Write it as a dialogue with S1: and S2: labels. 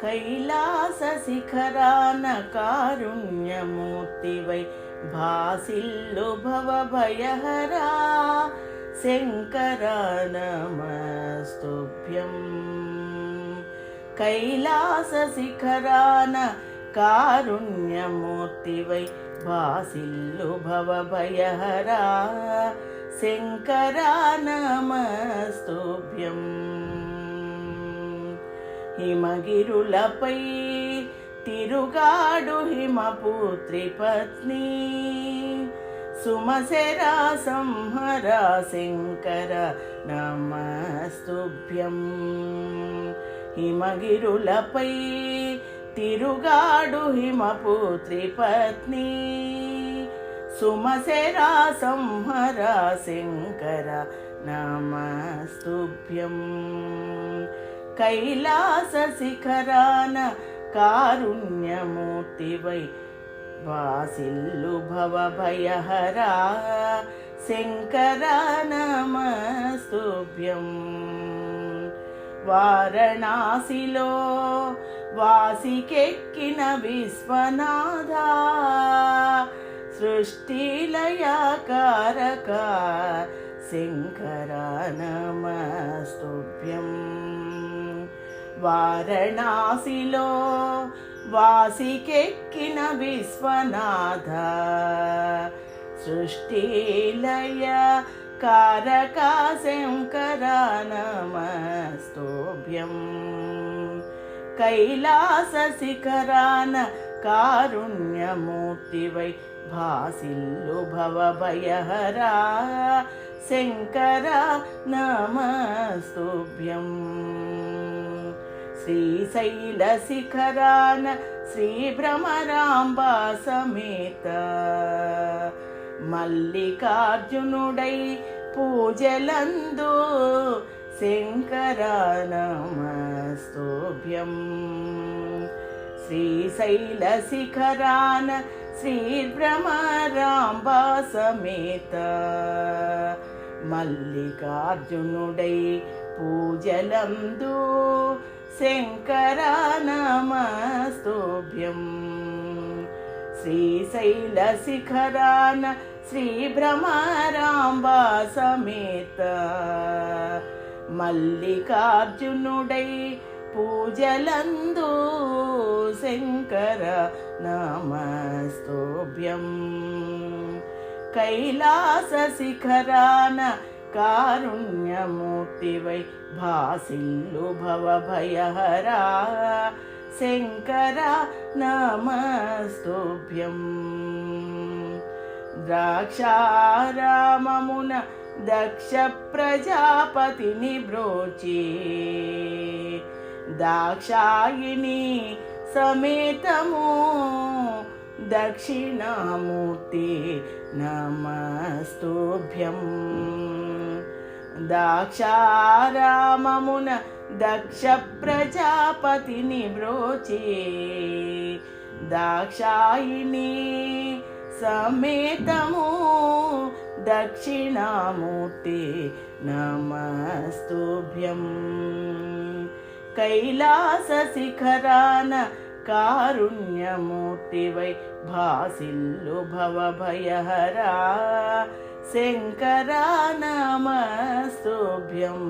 S1: కైలాస శిఖరాన కారుణ్యమూర్తివై భాసిల్లు భవభయహరా శంకర నమస్తుభ్యం కైలాస శిఖరాన కారుణ్యమూర్తివై భాసిల్లు భవభయహరా శంకర నమస్తుభ్యం హిమగిరులపై తిరుగాడు హిమపుత్రి పత్ని. సుమశరా సంహర శంకర నమస్తుభ్యం. హిమగిరులపై తిరుగాడు హిమపుత్రి పత్ని. సుమశరా సంహర శంకర నమస్తుభ్యం. కైలాస శిఖరాన కారుణ్యమూర్తివై వాసిల్లు భవభయహరా శంకర నమస్తుభ్యం వారణాసిలో వాసికెక్కిన విశ్వనాథ సృష్టిలయకారక శంకర నమస్తుభ్యం వారణాసిలో వాసికెక్కిన విశ్వనాథ. సృష్టిలయ కారక శంకర నమస్తోభ్యం కైలాస శిఖరాన కారుణ్యమూర్తివై భాసిల్లు భవభయహరా. శంకర నమస్తుభ్యం. శ్రీశైల శిఖరాన శ్రీభ్రమరాంబా సమేత మల్లికార్జునుడై పూజలందు శంకర నమస్తోభ్యం శ్రీశైల శిఖరాన శ్రీభ్రమరాంబా సమేత మల్లికార్జునుడై పూజలందు శంకర నమస్తోభ్యం శ్రీశైల శిఖరాన శ్రీభ్రమరాంబా సమేత మల్లికార్జునుడై పూజలందు శంకర నమస్తోభ్యం కైలాస శిఖరాన కారుణ్యమూర్తివై భాసిల్లు భవభయహరా. శంకర నమస్తుభ్యం. ద్రాక్షారామమున దక్ష ప్రజాపతిని బ్రోచి. దాక్షాయిని సమేతము దక్షిణామూర్తి నమస్తుభ్యం. దాక్షారామమున దక్ష ప్రజాపతిని బ్రోచే. దాక్షాయిని సమేతము దక్షిణామూర్తి నమస్తుభ్యం. కైలాస శిఖరాన కారుణ్యమూర్తివై భాసిల్లు భవభయహరా శంకరా నమస్తుభ్యం